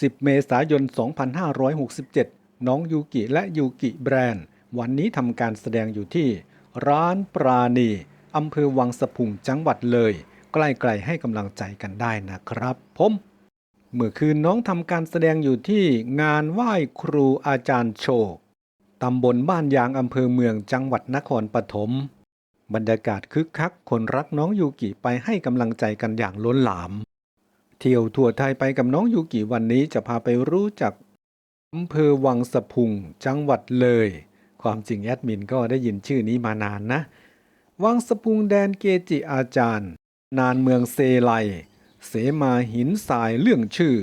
10 เมษายน 2567 น้องยูกิและยูกิแบรนด์ วันนี้ทำการแสดงอยู่ที่ ร้านปราณีอำเภอวังสะพุงจังหวัดเลย ใกล้ๆให้กำลังใจกันได้นะครับผมเมื่อคืนน้องทำการแสดงอยู่ที่งานไหว้ครูอาจารย์โชว์ตำบลบ้านยางอำเภอเมืองจังหวัดนครปฐมบรรยากาศคึกคัก คนรักน้องยูกิไปให้กำลังใจกันอย่างล้นหลาม เที่ยวทั่วไทยไปกับน้องยูกิวันนี้จะพาไปรู้จักอำเภอวังสะพุงจังหวัดเลย ความจริงแอดมินก็ได้ยินชื่อนี้มานานนะ วังสะพุงแดนเกจิอาจารย์ นานเมืองเซไล เสมาหินสายเรื่องชื่อ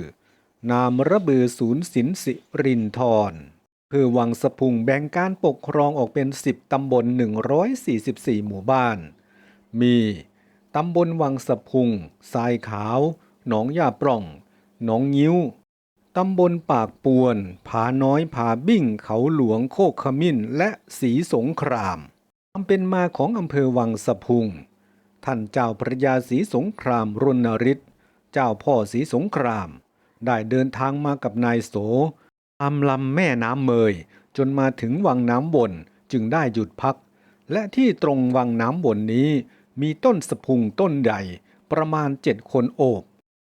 นามระเบือศูนย์ศิลสิรินทรเพื่อวังสะพุงแบ่งการปกครองออกเป็น 10 ตำบล 144 หมู่บ้าน มี ตำบลวังสะพุงทรายขาว หนองยาปล่อง หนองงิ้ว ตำบลปากปวน ผาน้อยผาบิ้งเขาหลวงโคกขมิ้น และสีสงครามความเป็นมาของอำเภอวังสะพุง ท่านเจ้าพระยาศรีสงครามรณฤทธิ์เจ้าพ่อศรีสงคราม ได้เดินทางมากับนายโสตามลำแม่น้ำเมย จนมาถึงวังน้ำวนจึงได้หยุดพัก และที่ตรงวังน้ำวนนี้มีต้นสะพุงต้นใหญ่ประมาณเจ็ดคนโอบ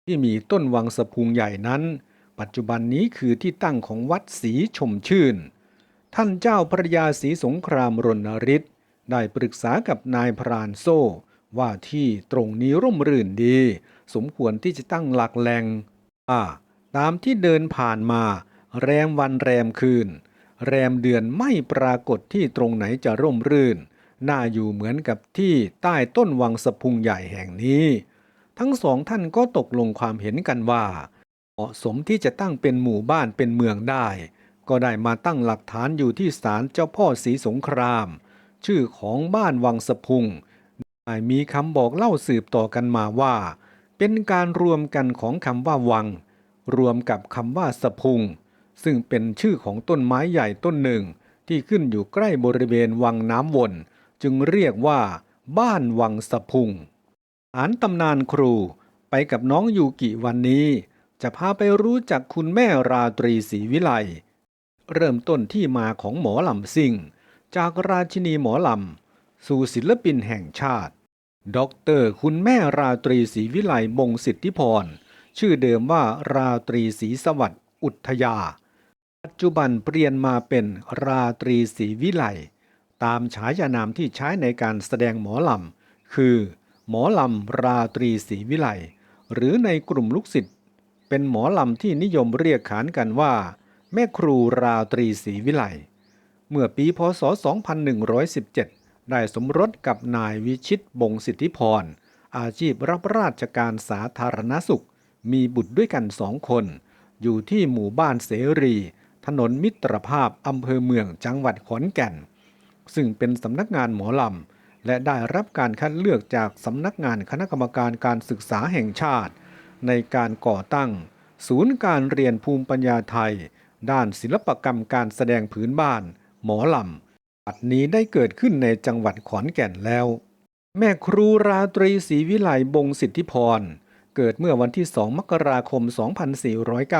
ที่มีต้นวังสะพุงใหญ่นั้น ปัจจุบันนี้คือที่ตั้งของวัดศรีชมชื่น ท่านเจ้าพระยาศรีสงครามรณฤทธิ์ได้ปรึกษากับนายพรานโซ่ ว่าที่ตรงนี้ร่มรื่นดี สมควรที่จะตั้งหลักแหล่งอ่าตามที่เดินผ่านมา แรมวันแรมคืน แรมเดือนไม่ปรากฏที่ตรงไหนจะร่มรื่น น่าอยู่เหมือนกับที่ใต้ต้นวังสะพุงใหญ่แห่งนี้ ทั้งสองท่านก็ตกลงความเห็นกันว่า เหมาะสมที่จะตั้งเป็นหมู่บ้านเป็นเมืองได้ ก็ได้มาตั้งหลักฐานอยู่ที่ศาลเจ้าพ่อศรีสงคราม ชื่อของบ้านวังสะพุงได้มีคำบอกเล่าสืบต่อกันมาว่า เป็นการรวมกันของคำว่าวัง รวมกับคำว่าสะพุง ซึ่งเป็นชื่อของต้นไม้ใหญ่ต้นหนึ่ง ที่ขึ้นอยู่ใกล้บริเวณวังน้ำวน จึงเรียกว่า บ้านวังสะพุง อ่านตำนานครูไปกับน้องยูกิวันนี้ จะพาไปรู้จักคุณแม่ราตรีศรีวิไล เริ่มต้นที่มาของหมอลำซิ่ง จากราชินีหมอลำ สู่ศิลปินแห่งชาติด็อกเตอร์คุณแม่ราตรีศรีวิไลบงสิทธิพร ชื่อเดิมว่าราตรีศรีสวัสดิ์อุทยา ปัจจุบันเปลี่ยนมาเป็นราตรีศรีวิไล ตามฉายานามที่ใช้ในการแสดงหมอลำคือ หมอลำราตรีศรีวิไลหรือในกลุ่มลูกศิษย์เป็นหมอลำที่นิยมเรียกขานกันว่า แม่ครูราตรีศรีวิไลเมื่อปีพศ 2117 ได้สมรสกับนายวิชิตบงสิทธิพร อาชีพรับราชการสาธารณสุข มีบุตรด้วยกันสองคน อยู่ที่หมู่บ้านเสรี ถนนมิตรภาพอำเภอเมืองจังหวัดขอนแก่น ซึ่งเป็นสำนักงานหมอลำ และได้รับการคัดเลือกจากสำนักงานคณะกรรมการการศึกษาแห่งชาติ ในการก่อตั้ง ศูนย์การเรียนภูมิปัญญาไทย ด้านศิลปกรรมการแสดงผืนบ้าน หมอลำปัจนี้ได้เกิดขึ้นในจังหวัดขอนแก่นแล้ว แม่ครูราตรีศรีวิไลบงสิทธิพร เกิดเมื่อวันที่ 2 มกราคม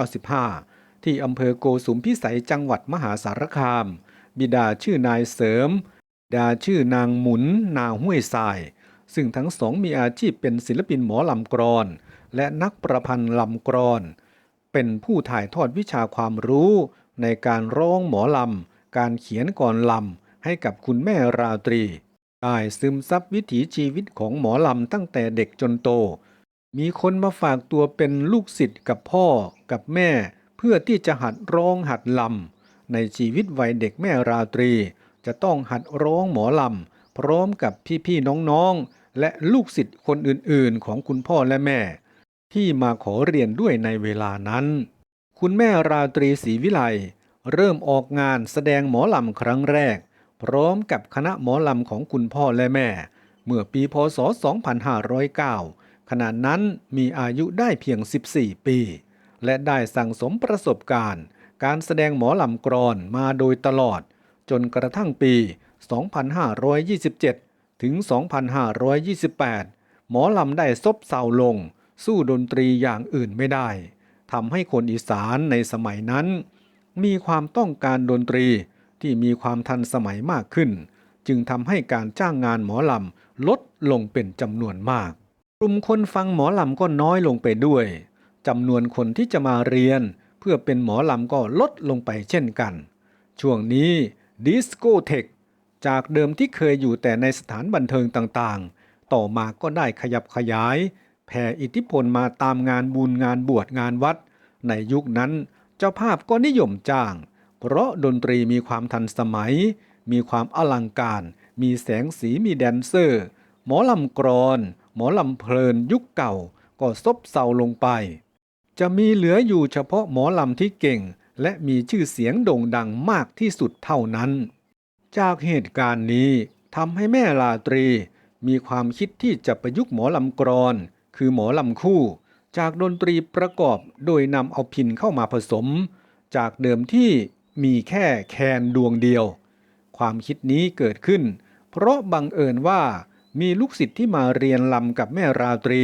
2495 ที่อำเภอโกสุมพิสัยจังหวัดมหาสารคาม บิดาชื่อนายเสริม ดาชื่อนางหมุน นาห้วยทราย ซึ่งทั้งสองมีอาชีพเป็นศิลปินหมอลำกรอน และนักประพันธ์ลำกรอน เป็นผู้ถ่ายทอดวิชาความรู้ในการร้องหมอลำ การเขียนก่อนลำ ให้กับคุณแม่ราตรีได้ซึมซับวิถีชีวิตของหมอลำตั้งแต่เด็กจนโต มีคนมาฝากตัวเป็นลูกศิษย์กับพ่อกับแม่ เพื่อที่จะหัดร้องหัดลำในชีวิตวัยเด็กแม่ราตรี จะต้องหัดร้องหมอลำพร้อมกับพี่ๆน้องๆ และลูกศิษย์คนอื่นๆ ของคุณพ่อและแม่ ที่มาขอเรียนด้วยในเวลานั้น คุณแม่ราตรีศรีวิไลเริ่มออกงานแสดงหมอลำครั้งแรก พร้อมกับคณะหมอลำของคุณพ่อและแม่ เมื่อปีพศ 2509 ขณะนั้นมีอายุได้เพียง 14 ปี และได้สั่งสมประสบการณ์ การแสดงหมอลำกรอนมาโดยตลอด จนกระทั่งปี 2527 ถึง 2528 หมอลำได้ซบเซาลง สู้ดนตรีอย่างอื่นไม่ได้ทำให้คนอีสานในสมัยนั้น มีความต้องการดนตรีที่มีความทันสมัยมากขึ้น จึงทำให้การจ้างงานหมอลำลดลงเป็นจำนวนมาก กลุ่มคนฟังหมอลำก็น้อยลงไปด้วยจำนวนคนที่จะมาเรียน เพื่อเป็นหมอลำก็ลดลงไปเช่นกัน ช่วงนี้ ดิสโกเทคจากเดิมที่เคยอยู่แต่ในสถานบันเทิงต่างๆ ต่อมาก็ได้ขยับขยาย แผ่อิทธิพลมาตามงานบุญงานบวชงานวัด ในยุคนั้นเจ้าภาพก็นิยมจ้าง เพราะดนตรีมีความทันสมัย มีความอลังการ มีแสงสีมีแดนเซอร์ หมอลำกรอน หมอลำเพลินยุคเก่าก็ซบเซาลงไป จะมีเหลืออยู่เฉพาะหมอลำที่เก่ง และมีชื่อเสียงโด่งดังมากที่สุดเท่านั้น จากเหตุการณ์นี้ทำให้แม่ลาตรีมีความคิดที่จะประยุกต์หมอลำกรอน คือหมอลำคู่ จากดนตรีประกอบโดยนำเอาพินเข้ามาผสม จากเดิมที่มีแค่แคนดวงเดียว ความคิดนี้เกิดขึ้น เพราะบังเอิญว่ามีลูกศิษย์ที่มาเรียนลำกับแม่ราตรี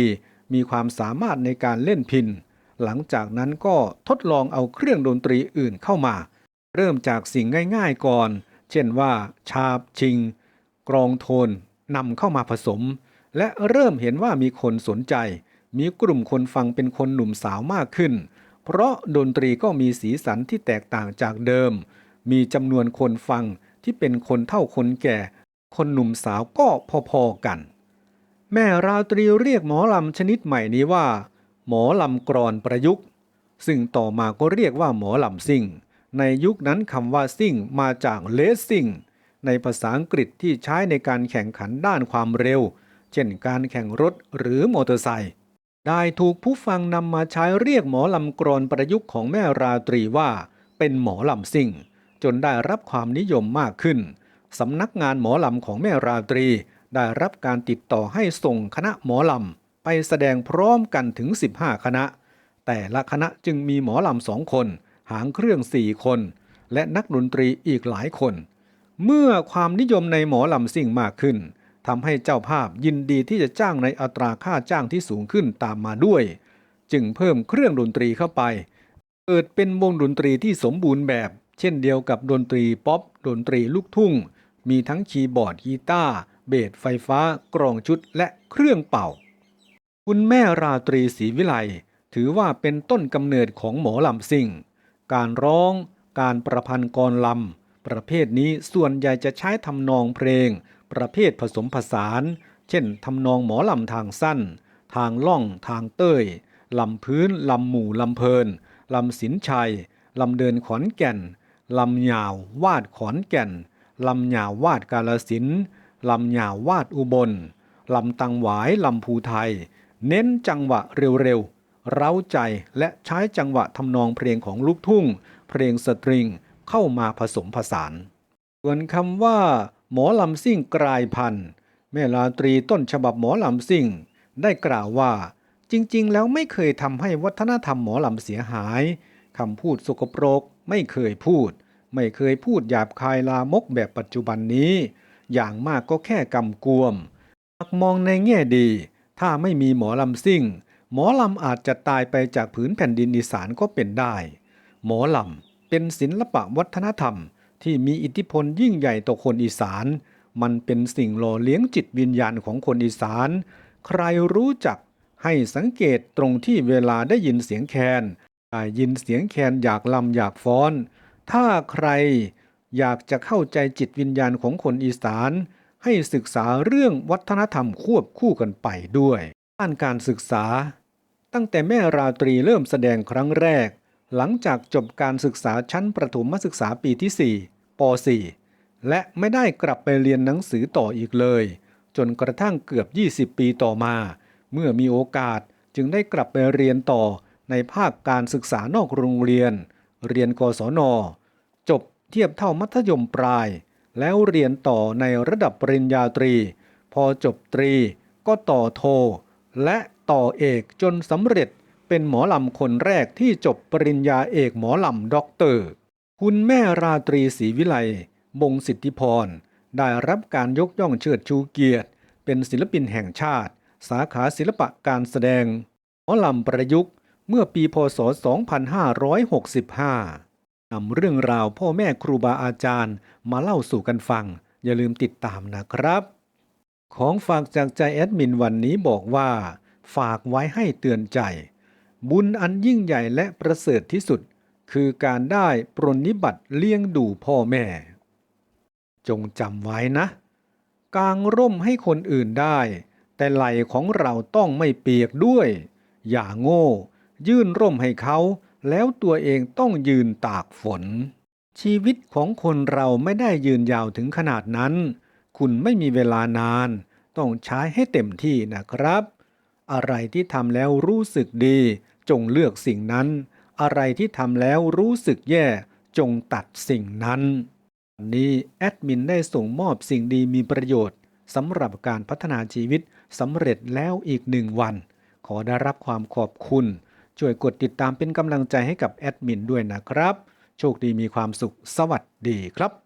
มีความสามารถในการเล่นพิน หลังจากนั้นก็ทดลองเอาเครื่องดนตรีอื่นเข้ามา เริ่มจากสิ่งง่ายๆก่อน เช่นว่า ชาบชิง กรองโทนนำเข้ามาผสม และเริ่มเห็นว่ามีคนสนใจ มีกลุ่มคนฟังเป็นคนหนุ่มสาวมากขึ้น เพราะดนตรีก็มีสีสันที่แตกต่างจากเดิม มีจำนวนคนฟังที่เป็นคนเท่าคนแก่ คนหนุ่มสาวก็พอๆกัน แม่ราตรีเรียกหมอลำชนิดใหม่นี้ว่า หมอลำกรอนประยุกต์ ซึ่งต่อมาก็เรียกว่าหมอลำซิ่ง ในยุคนั้นคำว่าซิ่งมาจากเลสซิ่งในภาษาอังกฤษที่ใช้ในการแข่งขันด้านความเร็ว เช่นการแข่งรถหรือมอเตอร์ไซค์ได้ถูกผู้ฟังนำมาใช้เรียกหมอลำกรอนประยุกต์ของแม่ราตรีว่า เป็นหมอลำซิ่ง จนได้รับความนิยมมากขึ้นสำนักงานหมอลำของแม่ราตรี ได้รับการติดต่อให้ส่งคณะหมอลำ ไปแสดงพร้อมกันถึง 15 คณะ แต่ละคณะจึงมีหมอลำสองคน หางเครื่องสี่คน และนักดนตรีอีกหลายคน เมื่อความนิยมในหมอลำซิ่งมากขึ้นทำให้เจ้าภาพยินดีที่จะจ้างในอัตราค่าจ้างที่สูงขึ้นตามมาด้วย จึงเพิ่มเครื่องดนตรีเข้าไป เกิดเป็นวงดนตรีที่สมบูรณ์แบบ เช่นเดียวกับดนตรีป๊อปดนตรีลูกทุ่ง มีทั้งคีย์บอร์ดกีตาร์เบสไฟฟ้ากรองชุดและเครื่องเป่า คุณแม่ราตรีศรีวิไลถือว่าเป็นต้นกำเนิดของหมอลำซิ่ง การร้อง การประพันธ์กรลำ ประเภทนี้ส่วนใหญ่จะใช้ทำนองเพลง ประเภทผสมผสาน เช่นทำนองหมอลำทางสั้น ทางล่อง ทางเต้ยลำพื้น ลำหมู่ ลำเพลิน ลำสินชัย ลำเดินขอนแก่น ลำหยาว วาดขอนแก่น ลำหยาววาดกาลสิน ลำหยาววาดอุบล ลำตังหวาย ลำภูไทย เน้นจังหวะเร็วๆ เร้าใจและใช้จังหวะทำนองเพลงของลูกทุ่ง เพลงสตริงเข้ามาผสมผสาน ส่วนคำว่า หมอลำซิ่งกลายพันธุ์แม่ลาตรีต้นฉบับหมอลำซิ่ง ได้กล่าวว่า จริงๆ แล้วไม่เคยทำให้วัฒนธรรมหมอลำเสียหายคำพูดสกปรกไม่เคยพูด ไม่เคยพูดหยาบคายลามกแบบปัจจุบันนี้ อย่างมากก็แค่กำกวมหากมองในแง่ดี ถ้าไม่มีหมอลำซิ่ง หมอลำอาจจะตายไปจากผืนแผ่นดินอีสานก็เป็นได้ หมอลำเป็นศิลปะวัฒนธรรม ที่มีอิทธิพลยิ่งใหญ่ต่อคนอีสาน มันเป็นสิ่งหล่อเลี้ยงจิตวิญญาณของคนอีสาน ใครรู้จักให้สังเกตตรงที่เวลาได้ยินเสียงแคนได้ยินเสียงแคนอยากลำอยากฟ้อน ถ้าใครอยากจะเข้าใจจิตวิญญาณของคนอีสาน ให้ศึกษาเรื่องวัฒนธรรมควบคู่กันไปด้วยด้านการศึกษา ตั้งแต่แม่ราตรีเริ่มแสดงครั้งแรก หลังจากจบการศึกษาชั้นประถมศึกษาปีที่ 4ป .4 และไม่ได้กลับไปเรียนหนังสือต่ออีกเลย จนกระทั่งเกือบ 20 ปีต่อมา เมื่อมีโอกาสจึงได้กลับไปเรียนต่อในภาคการศึกษานอกโรงเรียน เรียนกศน จบเทียบเท่ามัธยมปลาย แล้วเรียนต่อในระดับปริญญาตรี พอจบตรีก็ต่อโท และต่อเอกจนสำเร็จเป็นหมอลำคนแรกที่จบปริญญาเอกหมอลำด็อกเตอร์ คุณแม่ราตรีศรีวิไลบงสิทธิพร ได้รับการยกย่องเชิดชูเกียรติ เป็นศิลปินแห่งชาติ สาขาศิลปะการแสดง หมอลำประยุกต์เมื่อปีพศ 2565 นำเรื่องราวพ่อแม่ครูบาอาจารย์ มาเล่าสู่กันฟัง อย่าลืมติดตามนะครับ ของฝากจากใจแอดมินวันนี้บอกว่า ฝากไว้ให้เตือนใจ บุญอันยิ่งใหญ่และประเสริฐที่สุด คือการได้ปรนนิบัติเลี้ยงดูพ่อแม่ จงจำไว้นะ กางร่มให้คนอื่นได้ แต่ไหลของเราต้องไม่เปียกด้วย อย่าโง่ ยื่นร่มให้เขา แล้วตัวเองต้องยืนตากฝน ชีวิตของคนเราไม่ได้ยืนยาวถึงขนาดนั้น คุณไม่มีเวลานาน ต้องใช้ให้เต็มที่นะครับ อะไรที่ทำแล้วรู้สึกดี จงเลือกสิ่งนั้น อะไรที่ทำแล้วรู้สึกแย่ จงตัดสิ่งนั้นวันนี้แอดมินได้ส่งมอบสิ่งดีมีประโยชน์สำหรับการพัฒนาชีวิตสำเร็จแล้วอีกหนึ่งวัน ขอได้รับความขอบคุณ ช่วยกดติดตามเป็นกำลังใจให้กับแอดมินด้วยนะครับ โชคดีมีความสุขสวัสดีครับ